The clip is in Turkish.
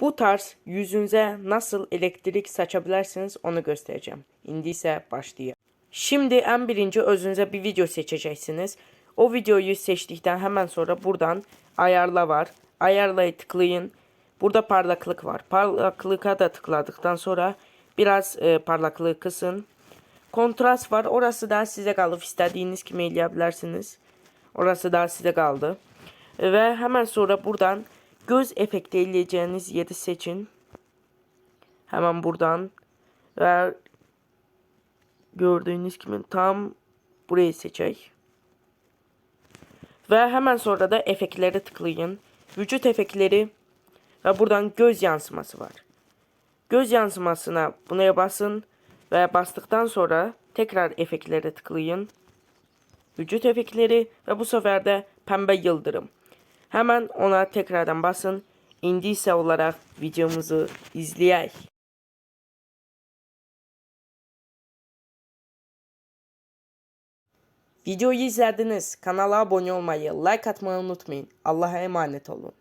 Bu tarz yüzünüze nasıl elektrik saçabilirsiniz onu göstereceğim. İndi ise başlayalım. Şimdi en birinci özünüze bir video seçeceksiniz. O videoyu seçtikten hemen sonra buradan ayarla var. Ayarlayı tıklayın. Burada parlaklık var. Parlaklığa da tıkladıktan sonra biraz e, parlaklığı kısın. Kontrast var. Orası da size kaldı. İstediğiniz gibi eleyebilirsiniz. Orası da size kaldı. Ve hemen sonra buradan göz efekti eleyeceğiniz yeri seçin. Hemen buradan ve gördüğünüz gibi tam burayı seçecek. Ve hemen sonra da efektlere tıklayın. Vücut efektleri ve buradan göz yansıması var. Göz yansımasına buna basın ve bastıktan sonra tekrar efektlere tıklayın. Vücut efektleri ve bu sefer de pembe yıldırım. Hemen ona tekrardan basın. İndiyse olarak videomuzu izleyek. Videoyu izlediniz. Kanala abone olmayı, like atmayı unutmayın. Allah'a emanet olun.